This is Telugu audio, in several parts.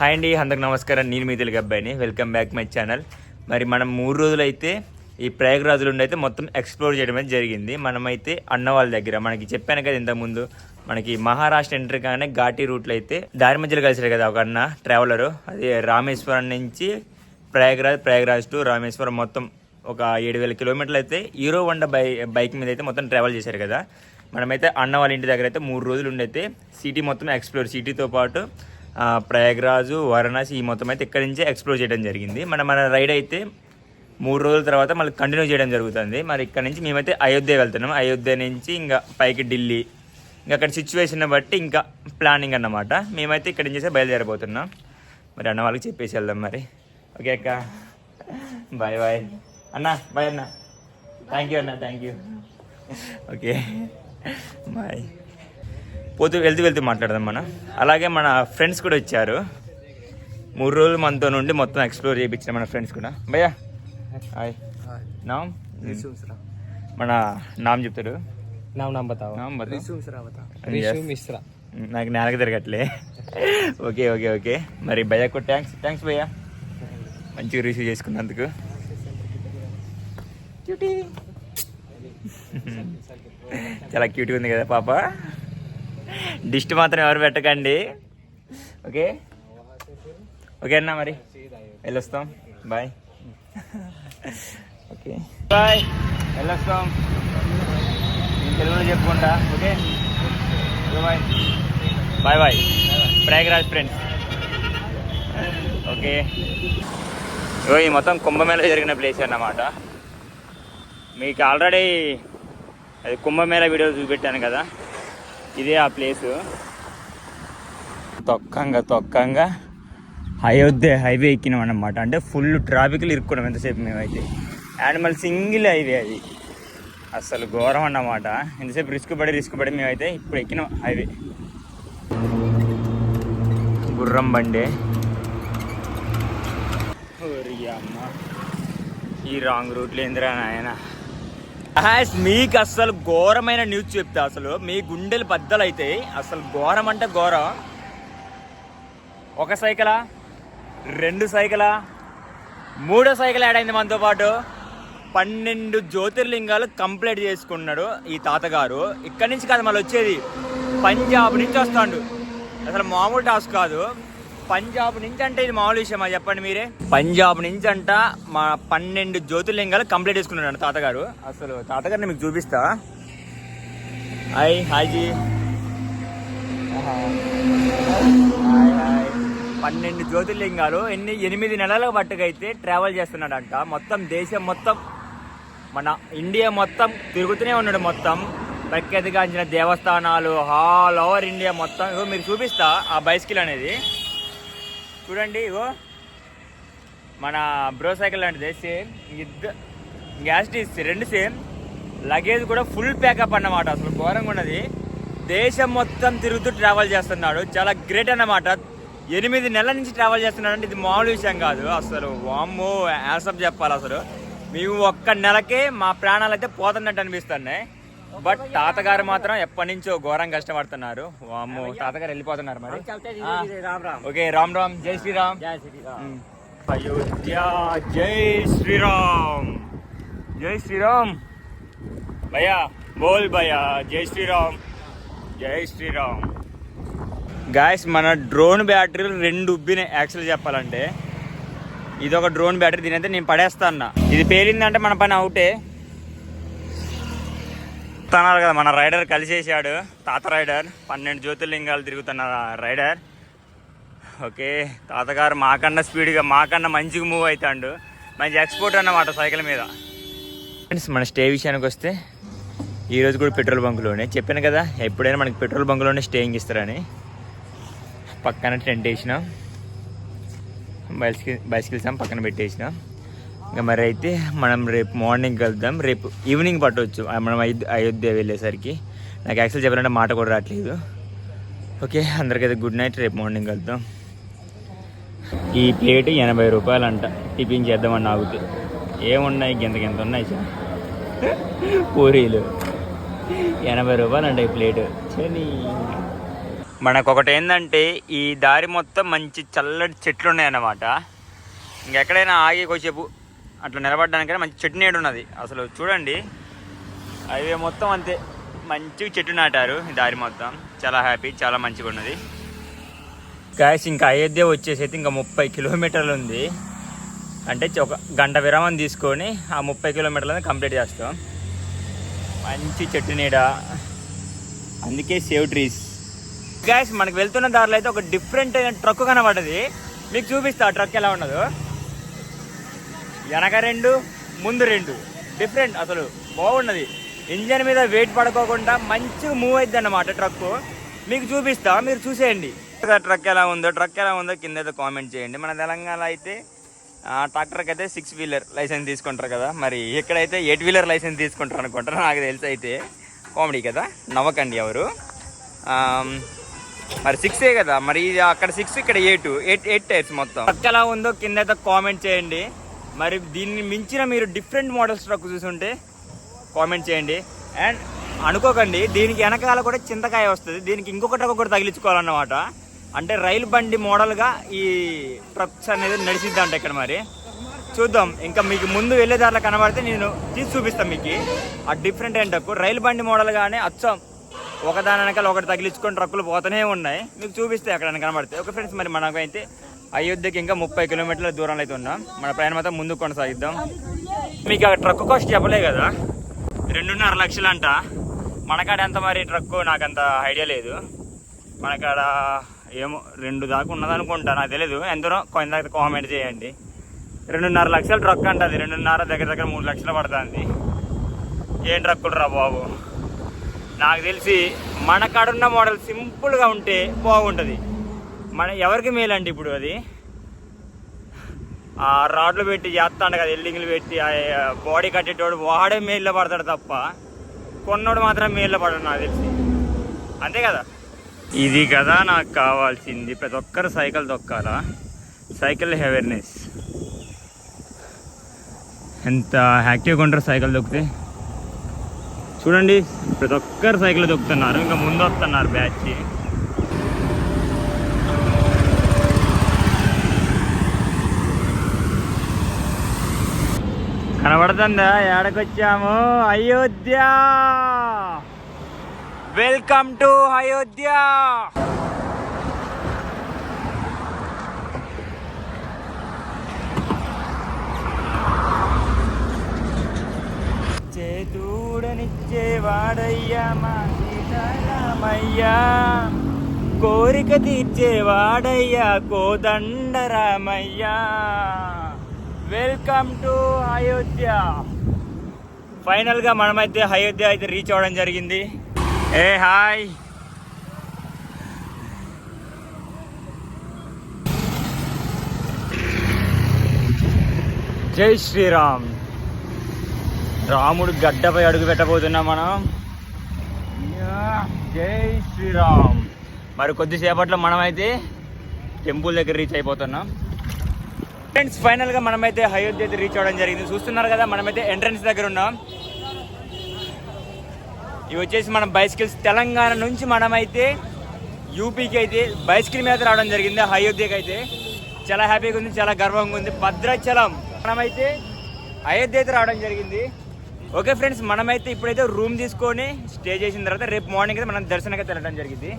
హాయ్ అండి అందరికి నమస్కారం. నేను మీ తెలుగు అబ్బాయిని. వెల్కమ్ బ్యాక్ మై ఛానల్ మరి మనం మూడు రోజులు అయితే ఈ ప్రయాగరాజులు నుండి అయితే మొత్తం ఎక్స్ప్లోర్ చేయడం అయితే జరిగింది. మనమైతే అన్న వాళ్ళ దగ్గర మనకి చెప్పాను కదా ఇంతకుముందు మనకి మహారాష్ట్ర ఎంట్రీ కానీ ఘాటీ రూట్లో అయితే దారి మధ్యలో కలిసారు కదా ఒక అన్న ట్రావెలరు అది రామేశ్వరం నుంచి ప్రయాగరాజ్ ప్రయాగరాజ్ టు రామేశ్వరం మొత్తం ఒక ఏడు వేల కిలోమీటర్లు అయితే హీరో వండ బై బైక్ మీద అయితే మొత్తం ట్రావెల్ చేశారు కదా. మనమైతే అన్న వాళ్ళ ఇంటి దగ్గర అయితే మూడు రోజులు ఉండైతే సిటీ మొత్తం ఎక్స్ప్లోర్ సిటీతో పాటు ప్రయాగ్రాజు వారణాసి ఈ మొత్తం అయితే ఇక్కడి నుంచే ఎక్స్ప్లోర్ చేయడం జరిగింది. మన మన రైడ్ అయితే మూడు రోజుల తర్వాత మళ్ళీ కంటిన్యూ చేయడం జరుగుతుంది. మరి ఇక్కడ నుంచి మేమైతే అయోధ్య వెళ్తున్నాం. అయోధ్య నుంచి ఇంకా పైకి ఢిల్లీ. ఇంకా అక్కడ సిచ్యువేషన్ బట్టి ఇంకా ప్లానింగ్ అన్నమాట. మేమైతే ఇక్కడ నుంచి బయలుదేరబోతున్నాం. మరి అన్న వాళ్ళకి చెప్పేసి వెళ్దాం మరి. ఓకే అక్క. బాయ్ బాయ్ అన్న బాయ్ అన్న. థ్యాంక్ యూ అన్న థ్యాంక్ యూ ఓకే బాయ్ పోతూ వెళ్తూ వెళ్తూ మాట్లాడదాం మనం. అలాగే మన ఫ్రెండ్స్ కూడా వచ్చారు. మూడు రోజులు మనతో నుండి మొత్తం ఎక్స్ప్లోర్ చేయించిన మన ఫ్రెండ్స్ కూడా. భయ్యా. హాయ్. నామ్? మన నామ్ చెప్తాడు. బతావు నాకు నేలకి తిరగట్లే. Okay okay okay. మరి భయ్యకు థ్యాంక్స్ థ్యాంక్స్ భయ్యా. మంచిగా రిసీవ్ చేసుకున్నందుకు. చాలా క్యూట్గా ఉంది కదా పాప. డిస్ట్ మాత్రం ఎవరు పెట్టకండి. ఓకే? ఓకే అన్న మరి. వెళ్ళొస్తాం. బాయ్. ఓకే. బాయ్. వెళ్ళొస్తాం. నేను తెలుగులో చెప్పుకుంటా. Okay? Bye. Bye bye. Prayagraj friends. Okay. ఈ మొత్తం కుంభమేళ జరిగిన ప్లేస్ అన్నమాట. మీకు ఆల్రెడీ అది కుంభమేళ వీడియో చూపెట్టాను కదా. ఇదే ఆ ప్లేసు. తొక్కంగా తొక్కంగా అయోధ్య హైవే ఎక్కినాం అన్నమాట అంటే ఫుల్ ట్రాఫిక్లు ఇరుక్కున్నాం ఎంతసేపు మేమైతే. యానిమల్ సింగిల్ హైవే అది. అసలు ఘోరం అన్నమాట. ఎంతసేపు రిస్క్ పడి రిస్క్ పడి మేమైతే ఇప్పుడు ఎక్కినాం హైవే. గుర్రం బండే. అమ్మ. ఈ రాంగ్ రూట్లో ఏందిరా నాయనా? హాస్ మీకు అసలు ఘోరమైన న్యూస్ చెప్తా. అసలు మీ గుండెలు బద్దలు అవుతాయి అసలు ఘోరం అంటే ఘోరం. ఒక సైకిలా? రెండు సైకిలా? మూడో సైకిల్ యాడ్ అయింది మనతో పాటు. పన్నెండు జ్యోతిర్లింగాలు కంప్లీట్ చేసుకున్నాడు ఈ తాతగారు. ఇక్కడి నుంచి కాదు మళ్ళీ వచ్చేది. పంజాబ్ నుంచి వస్తాడు. అసలు మామూలు టాస్క్ కాదు. పంజాబ్ నుంచి అంటే ఇది మామూలు విషయమా చెప్పండి మీరే. పంజాబ్ నుంచి అంట మా పన్నెండు జ్యోతిర్లింగాలు కంప్లీట్ చేసుకున్నాడు తాతగారు. అసలు తాతగారిని మీకు చూపిస్తా. హాయ్ హాయ్జీ హాయ్ హాయ్. పన్నెండు జ్యోతిర్లింగాలు ఎన్ని ఎనిమిది నెలల పట్టుకైతే ట్రావెల్ చేస్తున్నాడంట. మొత్తం దేశం మొత్తం మన ఇండియా మొత్తం తిరుగుతూనే ఉన్నాడు మొత్తం. ప్రఖ్యాతిగాంచిన దేవస్థానాలు ఆల్ ఓవర్ ఇండియా మొత్తం. మీరు చూపిస్తా ఆ బైస్కిల్ అనేది. చూడండి ఇగో. మన బ్రో సైకిల్ లాంటిది సేమ్. ఇద్దరు గ్యాస్ తీస్తే రెండు సేమ్. లగేజ్ కూడా ఫుల్ ప్యాకప్ అన్నమాట అసలు ఘోరంగా ఉన్నది. దేశం మొత్తం తిరుగుతూ ట్రావెల్ చేస్తున్నాడు. చాలా గ్రేట్ అన్నమాట. ఎనిమిది నెలల నుంచి ట్రావెల్ చేస్తున్నాడు అంటే ఇది మామూలు విషయం కాదు. అసలు వామ్మో యాసప్ చెప్పాలి అసలు. మేము ఒక్క నెలకే మా ప్రాణాలు అయితే పోతున్నట్టు అనిపిస్తున్నాయి. బట్ తాతగారు మాత్రం ఎప్పటి నుంచో ఘోరం కష్టపడుతున్నారు. వాము తాతగారు వెళ్ళిపోతున్నారు మరి. ఓకే రామ్ రామ్ జై శ్రీరామ్. అయోధ్య జై శ్రీరామ్. జై శ్రీరామ్. భయా బోల్ భయా జై శ్రీరామ్. జై శ్రీరామ్. గాయస్ మన డ్రోన్ బ్యాటరీలు రెండు ఉబ్బినాయి యాక్చువల్ చెప్పాలంటే. ఇది ఒక డ్రోన్ బ్యాటరీ దీని అయితే నేను పడేస్తాను ఇది పేలిందంటే మన పని అవుటే. చెప్తున్నారు కదా మన రైడర్ కలిసేసాడు తాత రైడర్ పన్నెండు జ్యోతిర్లింగాలు తిరుగుతున్న రైడర్. ఓకే తాతగారు మాకన్నా స్పీడ్గా మాకన్నా మంచిగా మూవ్ అవుతాడు మంచి ఎక్స్పోర్ట్ అన్నమాట సైకిల్ మీద. ఫ్రెండ్స్ మన స్టే విషయానికి వస్తే ఈరోజు కూడా పెట్రోల్ బంకులోనే. చెప్పాను కదా ఎప్పుడైనా మనకి పెట్రోల్ బంకులోనే స్టేయింగ్ ఇస్తారని. పక్కన టెంట్ వేసినాం. బైసికిల్ బైసికిల్స్ పక్కన పెట్టేసినాం. ఇంకా మరి అయితే మనం రేపు మార్నింగ్ వెళ్దాం. రేపు ఈవినింగ్ పట్టవచ్చు మనం అయోధ్య వెళ్ళేసరికి. నాకు యాక్చువల్ చెప్పాలంటే మాట కూడా రావట్లేదు. ఓకే అందరికైతే గుడ్ నైట్ రేపు మార్నింగ్ వెళ్దాం. ఈ ప్లేట్ ఎనభై రూపాయలు అంట టిఫిన్ చేద్దామని ఆగుతే. ఏమున్నాయి? గింత గింత ఉన్నాయి సార్. పూరీలు. ఎనభై రూపాయలు అంట ఈ ప్లేట్ చని. మనకు ఒకటి ఏంటంటే ఈ దారి మొత్తం మంచి చల్లటి చెట్లు ఉన్నాయన్నమాట ఇంకెక్కడైనా ఆగి కొద్దిసేపు అట్లా నిలబడడానికైనా మంచి చెట్టు నీడ ఉన్నది. అసలు చూడండి. హైవే మొత్తం అంతే. మంచిగా చెట్టు నాటారు ఈ దారి మొత్తం. చాలా హ్యాపీ చాలా మంచిగా ఉన్నది. గ్యాస్ ఇంకా అయోధ్య వచ్చేసి అయితే ఇంకా ముప్పై కిలోమీటర్లు ఉంది. అంటే ఒక గంట విరామం తీసుకొని ఆ ముప్పై కిలోమీటర్లను కంప్లీట్ చేస్తాం. మంచి చెట్టు నీడ. అందుకే సేవ్ ట్రీస్. గ్యాస్ మనకు వెళ్తున్న దారిలో అయితే ఒక డిఫరెంట్ అయిన ట్రక్ కనబడ్డది. మీకు చూపిస్తా ఆ ట్రక్ ఎలా ఉన్నదో. వెనక రెండు ముందు రెండు. డిఫరెంట్ అసలు బాగున్నది ఇంజన్ మీద వెయిట్ పడుకోకుండా మంచిగా మూవ్ అవుతుంది అన్నమాట ట్రక్ మీకు చూపిస్తా మీరు చూసేయండి. ట్రక్ ఎలా ఉందో ట్రక్ ఎలా ఉందో కింద అయితే కామెంట్ చేయండి. మన తెలంగాణ అయితే ట్రాక్టర్కి అయితే సిక్స్ వీలర్ లైసెన్స్ తీసుకుంటారు కదా. మరి ఇక్కడైతే ఎయిట్ వీలర్ లైసెన్స్ తీసుకుంటారు అనుకుంటారు నాకు తెలిసి అయితే కామెడీ కదా. నవ్వకండి ఎవరు. మరి సిక్సే కదా. మరి ఇది అక్కడ సిక్స్ ఇక్కడ ఎయిట్ ఎయిట్ ఎయిట్ టైర్స్ మొత్తం. ట్రక్ ఎలా ఉందో కింద అయితే కామెంట్ చేయండి. మరి దీన్ని మించిన మీరు డిఫరెంట్ మోడల్స్ ట్రక్ చూసుంటే కామెంట్ చేయండి. అండ్ అనుకోకండి దీనికి వెనకాల కూడా చింతకాయ వస్తుంది. దీనికి ఇంకొక ట్రక్ కూడా తగిలించుకోవాలన్నమాట. అంటే రైలు బండి మోడల్గా ఈ ట్రక్స్ అనేది నడిచిద్దంట ఇక్కడ మరి. చూద్దాం ఇంకా మీకు ముందు వెళ్ళే దారిలో కనబడితే నేను తీసి చూపిస్తాను మీకు. ఆ డిఫరెంట్ అయిన ట్రక్. రైలు బండి మోడల్గానే అచ్చం. ఒకదాని వెనకాల ఒకటి తగిలించుకొని ట్రక్కులు పోతూనే ఉన్నాయి. మీకు చూపిస్తే అక్కడ కనబడితే. ఓకే ఫ్రెండ్స్ మరి మనకైతే అయోధ్యకి ఇంకా ముప్పై కిలోమీటర్ల దూరంలో అయితే ఉన్నాం. మన ప్రయాణం అయితే ముందుకు కొనసాగిద్దాం. మీకు ఆ ట్రక్ కాస్ట్ చెప్పలే కదా? రెండున్నర లక్షలు అంట మనకాడ ఎంత మరి ట్రక్ నాకు అంత ఐడియా లేదు. మనకాడ ఏమో రెండు దాకా ఉన్నదనుకుంటా నాకు తెలియదు ఎంతనో కొంత కామెంట్ చేయండి. రెండున్నర లక్షల ట్రక్ అంట అది. రెండున్నర దగ్గర దగ్గర మూడు లక్షలు పడుతుంది. ఏం ట్రక్కులు రా బాబు? నాకు తెలిసి మన కాడున్న మోడల్ సింపుల్గా ఉంటే బాగుంటుంది. మన ఎవరికి మేలండి ఇప్పుడు అది? ఆ రాడ్లు పెట్టి చేస్తాడు కదా ఎల్లింగ్లు పెట్టి ఆ బాడీ కట్టేటోడు వాడే మేల్లో పడతాడు తప్ప కొన్నోడు మాత్రం మేల్లో పడడు నాకు తెలిసి. అంతే కదా? ఇది కదా నాకు కావాల్సింది. ప్రతి ఒక్కరు సైకిల్ తొక్కాలా? Cycle awareness. ఎంత యాక్టివ్గా ఉంటారు సైకిల్ తొక్కితే? చూడండి ప్రతి ఒక్కరు సైకిల్ తొక్కుతున్నారు. ఇంకా ముందు వస్తున్నారు బ్యాచ్. కనబడుతుందా? ఏడకొచ్చాము? అయోధ్య! Welcome to Ayodhya! చేతూడనిచ్చే వాడయ్యా మా సీతారామయ్యా. కోరిక తీర్చే వాడయ్యా కోదండరామయ్యా. వెల్కమ్ టు అయోధ్య ఫైనల్గా మనమైతే అయోధ్య అయితే రీచ్ అవ్వడం జరిగింది. ఏ హాయ్ జై శ్రీరామ్. రాముడు గడ్డపై అడుగు పెట్టబోతున్నాం మనం. యా, జై శ్రీరామ్. మరి కొద్దిసేపట్లో మనమైతే టెంపుల్ దగ్గర రీచ్ అయిపోతున్నాం. ఫ్రెండ్స్ ఫైనల్గా మనమైతే అయోధ్య అయితే రీచ్ అవ్వడం జరిగింది. చూస్తున్నారు కదా మనమైతే ఎంట్రన్స్ దగ్గర ఉన్నాం. ఇవి వచ్చేసి మనం బైసికల్స్ తెలంగాణ నుంచి మనమైతే యూపీకి అయితే బైసికల్ మీద రావడం జరిగింది అయోధ్యకి అయితే. చాలా హ్యాపీగా ఉంది చాలా గర్వంగా ఉంది. భద్రాచలం. మనమైతే అయోధ్య అయితే రావడం జరిగింది. ఓకే ఫ్రెండ్స్ మనమైతే ఇప్పుడైతే రూమ్ తీసుకొని స్టే చేసిన తర్వాత రేపు మార్నింగ్ అయితే మనం దర్శనంగా అయితే వెళ్ళడం జరిగింది.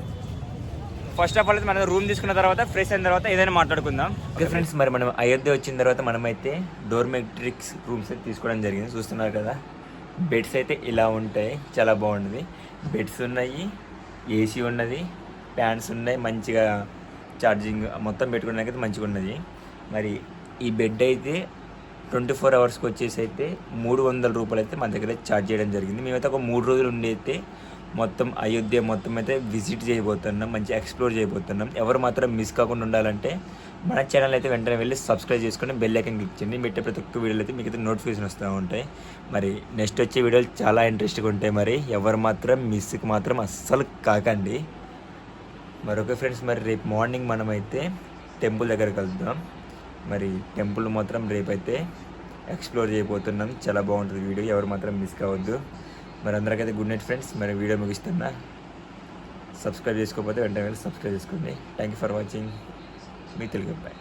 ఫస్ట్ ఆఫ్ ఆల్ అయితే మనం రూమ్ తీసుకున్న తర్వాత ఫ్రెష్ అయిన తర్వాత ఏదైనా మాట్లాడుకుందాం. ఓకే ఫ్రెండ్స్ మరి మనం అయోధ్య వచ్చిన తర్వాత మనమైతే డోర్మెట్రిక్స్ రూమ్స్ అయితే తీసుకోవడం జరిగింది. చూస్తున్నారు కదా బెడ్స్ అయితే ఇలా ఉంటాయి చాలా బాగుంటుంది బెడ్స్ ఉన్నాయి ఏసీ ఉన్నది ఫ్యాన్స్ ఉన్నాయి మంచిగా ఛార్జింగ్ మొత్తం పెట్టుకోవడానికి అయితే మంచిగా ఉన్నది. మరి ఈ బెడ్ అయితే ట్వంటీ ఫోర్ అవర్స్కి వచ్చేసి అయితే మూడు వందల రూపాయలు అయితే మన దగ్గర ఛార్జ్ చేయడం జరిగింది. మేమైతే ఒక మూడు రోజులు ఉండి అయితే మొత్తం అయోధ్య మొత్తం అయితే విజిట్ చేయబోతున్నాం మంచి ఎక్స్ప్లోర్ చేయబోతున్నాం. ఎవరు మాత్రం మిస్ కాకుండా ఉండాలంటే మన ఛానల్ అయితే వెంటనే వెళ్ళి సబ్స్క్రైబ్ చేసుకొని బెల్ ఐకన్ క్లిక్ చేయండి. పెట్టే ప్రతి ఒక్క వీడియోలు అయితే మీకు అయితే నోటిఫికేషన్ వస్తూ ఉంటాయి. మరి నెక్స్ట్ వచ్చే వీడియోలు చాలా ఇంట్రెస్ట్గా ఉంటాయి మరి. ఎవరు మాత్రం మిస్కి మాత్రం అస్సలు కాకండి. మరొక ఫ్రెండ్స్ మరి రేపు మార్నింగ్ మనమైతే టెంపుల్ దగ్గరకు వెళ్దాం. మరి టెంపుల్ మాత్రం రేపైతే ఎక్స్ప్లోర్ చేయబోతున్నాం. చాలా బాగుంటుంది వీడియో. ఎవరు మాత్రం మిస్ కావద్దు. మరి అందరికైతే గుడ్ నైట్ ఫ్రెండ్స్. మరి వీడియో ముగిస్తున్నా. సబ్స్క్రైబ్ చేసుకోకపోతే వెంటనే వెళ్ళి సబ్స్క్రైబ్ చేసుకోండి. థ్యాంక్ యూ ఫర్ వాచింగ్ మీ తెలుగు అబ్బాయి.